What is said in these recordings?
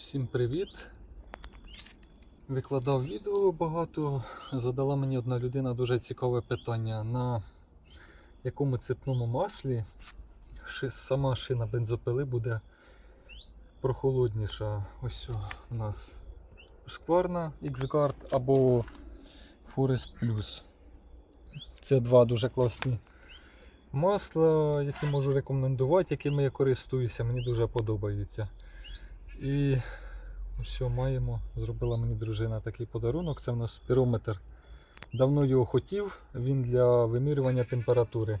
Всім привіт! Викладав відео багато. Задала мені одна людина дуже цікаве питання, на якому цепному маслі сама шина бензопили буде прохолодніша. Ось у нас Husqvarna X-Guard або Forest Plus. Це два дуже класні масла, які можу рекомендувати, якими я користуюся, мені дуже подобаються. І все, маємо. Зробила мені дружина такий подарунок. Це в нас пірометр. Давно його хотів, він для вимірювання температури.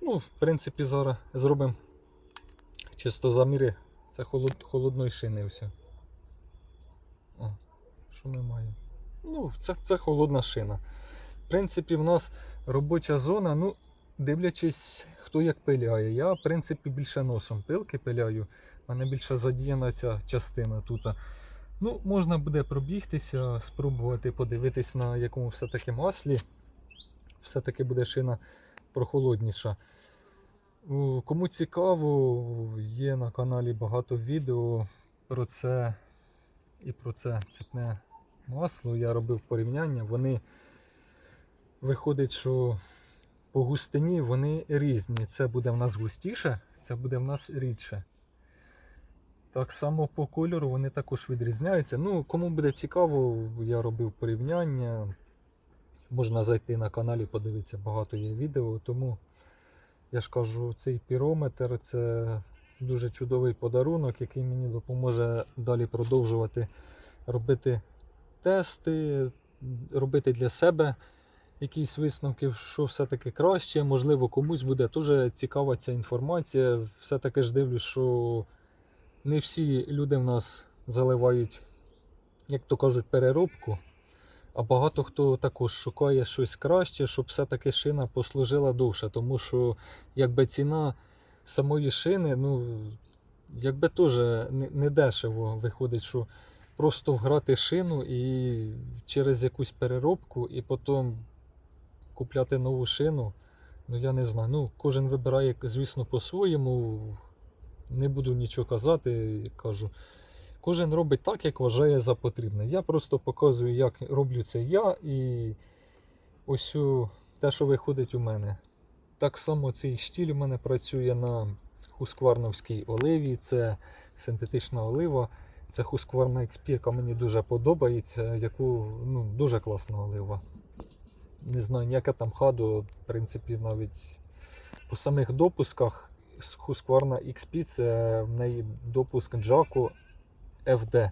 Ну, в принципі, зараз зробимо чисто заміри. Це холод, холодної шини все. О, що ми маємо? Ну, це, це холодна шина. В принципі, в нас робоча зона, ну, дивлячись, хто як пиляє. Я, в принципі, більше носом пилки пиляю. У мене більше задіяна ця частина тут. Ну, можна буде пробігтися, спробувати подивитись, на якому все-таки маслі. Все-таки буде шина прохолодніша. Кому цікаво, є на каналі багато відео про це і про це цепне масло. Я робив порівняння. Вони виходить, що по густині вони різні. Це буде в нас густіше, це буде в нас рідше. Так само по кольору вони також відрізняються. Ну, кому буде цікаво, я робив порівняння. Можна зайти на каналі, подивитися, багато є відео. Тому я ж кажу, цей пірометр це дуже чудовий подарунок, який мені допоможе далі продовжувати робити тести, робити для себе якісь висновки, що все-таки краще. Можливо, комусь буде дуже цікава ця інформація. Все-таки ж дивлюсь, що не всі люди в нас заливають, як то кажуть, переробку. А багато хто також шукає щось краще, щоб все-таки шина послужила довше. Тому що якби ціна самої шини, ну, якби теж не, дешево виходить, що просто вграти шину і через якусь переробку, і потім купляти нову шину. Ну я не знаю. Ну, кожен вибирає, звісно, по-своєму. Не буду нічого казати, кажу. Кожен робить так, як вважає за потрібне. Я просто показую, як роблю це я, і ось те, що виходить у мене. Так само цей штіль у мене працює на хускварновській оливі. Це синтетична олива. Це Husqvarna XP, яка мені дуже подобається, яку ну, дуже класна олива. Не знаю, ніяке там хаду, в принципі, навіть по самих допусках Husqvarna XP це в неї допуск Jaco FD.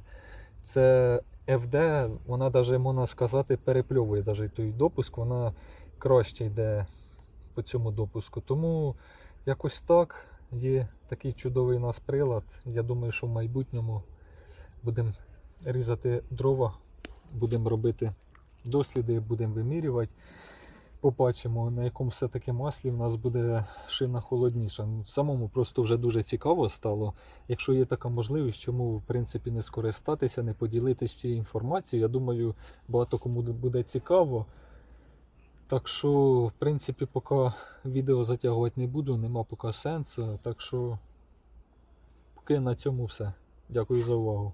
Це FD, вона навіть, можна сказати, перепльовує навіть той допуск, вона краще йде по цьому допуску. Тому якось так є такий чудовий у нас прилад. Я думаю, що в майбутньому будемо різати дрова, будемо робити досліди, будемо вимірювати. Побачимо, на якому все-таки маслі в нас буде шина холодніша. Ну, Самому просто вже дуже цікаво стало. Якщо є така можливість, чому в принципі не скористатися, не поділитися цією інформацією. Я думаю, багато кому буде цікаво. Так що, в принципі, поки відео затягувати не буду, нема поки сенсу. Так що, поки на цьому все. Дякую за увагу.